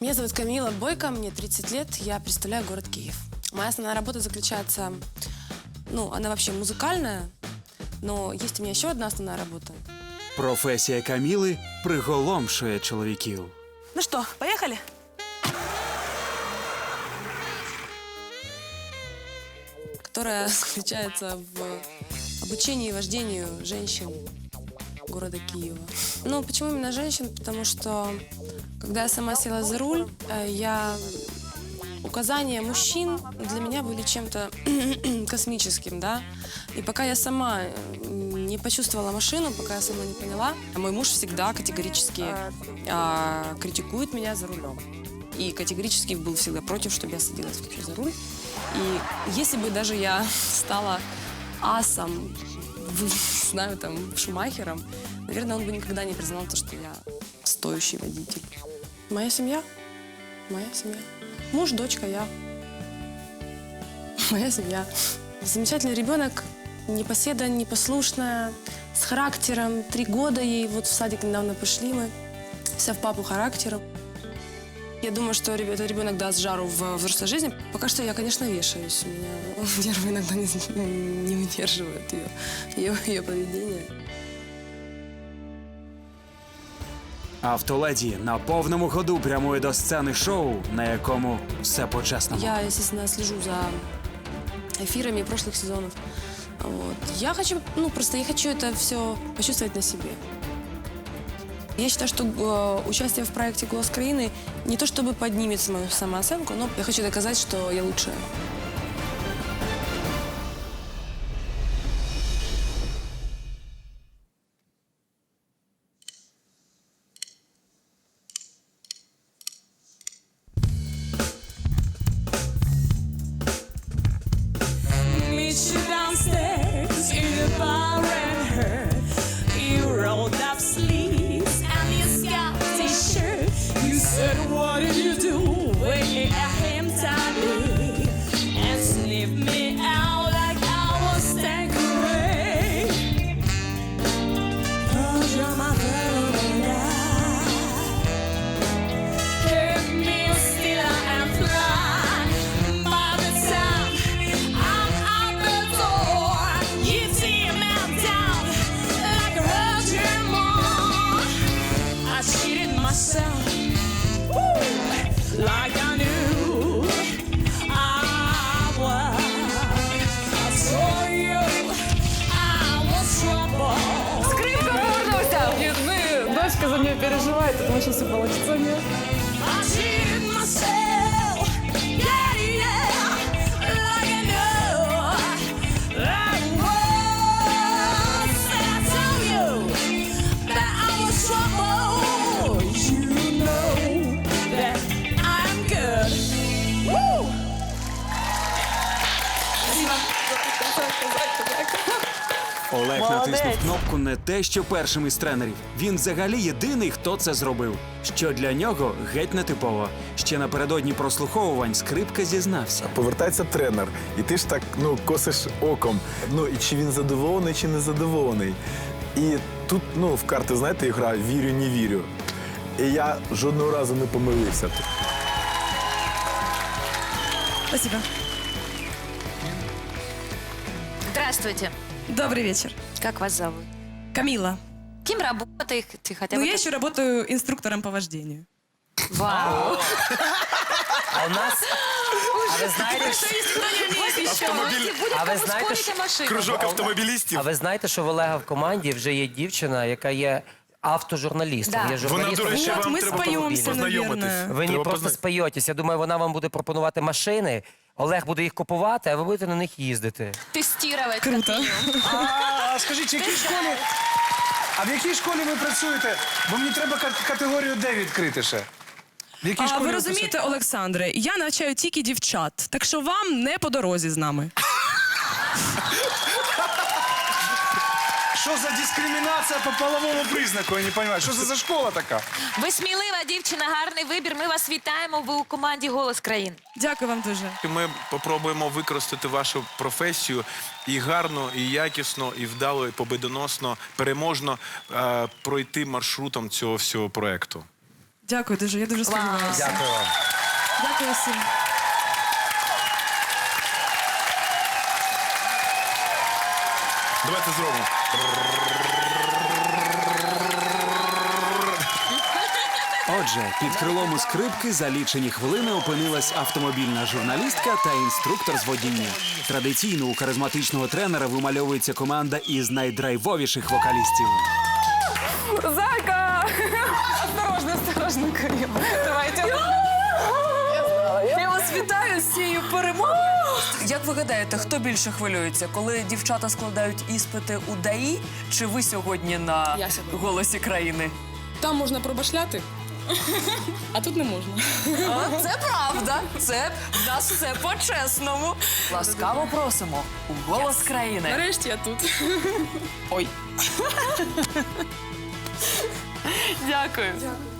Меня зовут Камила Бойко, мне 30 лет, я представляю город Киев. Моя основная работа заключается, ну, она вообще музыкальная, но есть у меня еще одна основная работа. Професія Каміли приголомшує чоловіків. Ну что, поехали? Которая заключается в обучении и вождению женщин города Киева. Ну, почему именно женщин? Потому что, когда я сама села за руль, э, я указания мужчин для меня были чем-то космическим, да. И пока я сама э, не почувствовала машину, пока я сама не поняла, мой муж всегда категорически а, критикует меня за рулем. И категорически был всегда против, чтобы я садилась вообще за руль. И если бы даже я стала асом, знаю, там, Шумахером, наверное, он бы никогда не признал то, что я стоящий водитель. Моя семья? Моя семья. Муж, дочка, я. Моя семья. Замечательный ребенок, непоседа, непослушная, с характером. Три года ей, вот в садик недавно пошли мы. Вся в папу характером. Я думаю, что реб- этот ребенок даст жару в взрослой жизни. Пока что я, конечно, вешаюсь. У меня нервы иногда не, не выдерживают ее, ее, ее поведение. Автоледі на повному ходу прямує до сцени шоу, на якому все по-чесному. Я, естественно, слежу за эфирами прошлых сезонов. Вот. Я хочу, ну, просто я хочу это все почувствовать на себе. Я считаю, что э, участие в проекте «Голос Украины» не то чтобы поднимет мою самооценку, но я хочу доказать, что я лучшая. Myself, woo, like I knew I was. I saw you, I was trouble. Скрипка вернулся! Нет, мы, дочка за нее переживает, потому что все получится у Олег Молодець. натиснув кнопку не те, що першим із тренерів. Він взагалі єдиний, хто це зробив. Що для нього геть нетипово. Ще напередодні прослуховувань скрипка зізнався. Повертається тренер, і ти ж так ну косиш оком. Ну і чи він задоволений, чи не задоволений. І тут, ну, в карти, знаєте, гра вірю, не вірю. І я жодного разу не помилився. Спасибо. Здравствуйте. Добрый вечер. Как вас зовут? Камила. Кем работаете хотя Ну, бы? я еще работаю инструктором по вождению. Вау. А у нас. А ви знаєте, що- А ви знаєте, що- Кружок автомобілістів. а ви знаєте, що в Олега в команді вже є дівчина, яка є автожурналістом. Да. Є Вона, до речі, Вот, вам треба споемся, познайомитись. наверное. Ви не Треба просто позна- споєтесь. Я думаю, вона вам буде пропонувати машини. Олег буде їх купувати, а ви будете на них їздити. Тестировать. Круто. А скажіть, в якій школі? А в якій школі ви працюєте? Бо мені треба ка- категорію Д відкрити ще. В якій А школі ви ви розумієте, Олександре, я навчаю тільки дівчат, так що вам не по дорозі з нами. Що за дискримінація по половому признаку? Я не розумію. Що це за школа така? Ви смілива дівчина, гарний вибір. Ми вас вітаємо. Ви у команді Голос країн. Дякую вам дуже. Ми попробуємо використати вашу професію і гарно, і якісно, і вдало, і победоносно, переможно е, пройти маршрутом цього всього проекту. Дякую дуже, я дуже сподіваюся. Дякую вам. Дякую всім. Давайте зробимо. Отже, під крилом у скрипки за лічені хвилини опинилась автомобільна журналістка та інструктор з водіння. Традиційно у харизматичного тренера вимальовується команда із найдрайвовіших вокалістів. Зайка! Осторожно, осторожно, Кирил. Давайте. Я вас вітаю з цією перемогою. Як ви гадаєте, хто більше хвилюється, коли дівчата складають іспити у ДАІ, чи ви сьогодні на Я сьогодні. голосі країни? Там можна пробашляти, а тут не можна. А, це правда. Це в нас все по-чесному. Ласкаво просимо у голос країни. Нарешті я тут. Ой. Дякую.